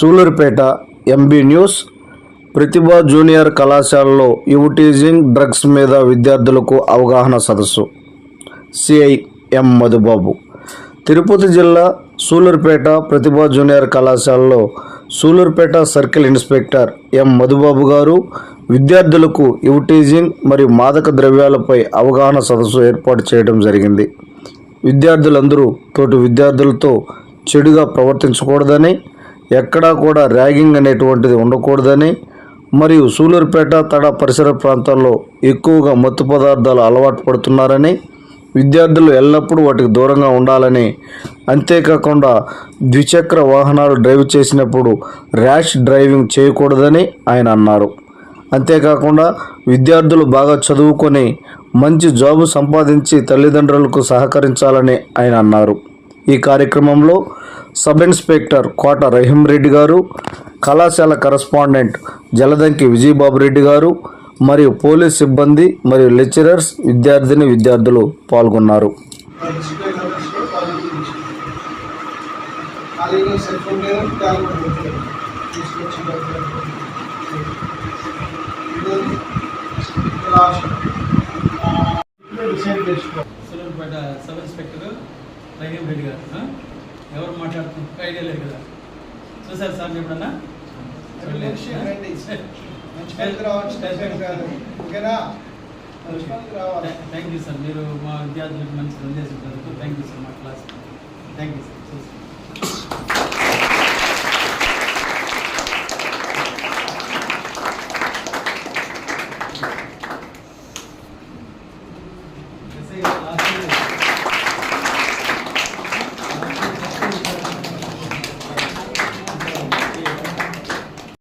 Sullurpeta MB news. Pratibha junior కళాశాలలో eve teasing drugs మీద విద్యార్థులకు అవగాహన సదస్సు. సిఐ ఎం మధుబాబు. తిరుపతి జిల్లా సూలూరుపేట ప్రతిభ జూనియర్ కళాశాలలో Sullurpeta circle inspector M Madhubabu garu విద్యార్థులకు యువటీజింగ్ మరియు మాదక ద్రవ్యాలపై అవగాహన సదస్సు ఏర్పాటు చేయడం జరిగింది. విద్యార్థులందరూ తోటి విద్యార్థులతో చెడుగా ప్రవర్తించకూడదని ఎక్కడా కూడా ర్యాగింగ్ అనేటువంటిది ఉండకూడదని మరియు సూలూరుపేట తడ పరిసర ప్రాంతాల్లో ఎక్కువగా మత్తు పదార్థాలు అలవాటు పడుతున్నారని విద్యార్థులు ఎల్లప్పుడూ వాటికి దూరంగా ఉండాలని అంతేకాకుండా ద్విచక్ర వాహనాలు డ్రైవ్ చేసినప్పుడు ర్యాష్ డ్రైవింగ్ చేయకూడదని ఆయన అన్నారు. అంతేకాకుండా విద్యార్థులు బాగా చదువుకొని మంచి జాబు సంపాదించి తల్లిదండ్రులకు సహకరించాలని ఆయన అన్నారు. ఈ కార్యక్రమంలో సబ్ ఇన్స్పెక్టర్ కోట రహీం రెడ్డి గారు కళాశాల కరస్పాండెంట్ జలదంకి విజయబాబు రెడ్డి గారు మరియు పోలీస్ సిబ్బంది మరియు లెక్చరర్స్ విద్యార్థిని విద్యార్థులు పాల్గొన్నారు. సబ్ ఇన్స్పెక్టర్ రైడింగ్ రెడ్డి గారు ఎవరు మాట్లాడుతున్నారు ఐడియా లేదు కదా. చూసారు సార్ ఎప్పుడన్నా? Thank you sir. మీరు మా విద్యార్థులకు మంచి సందేశం థ్యాంక్ యూ సార్ మా class thank you sir.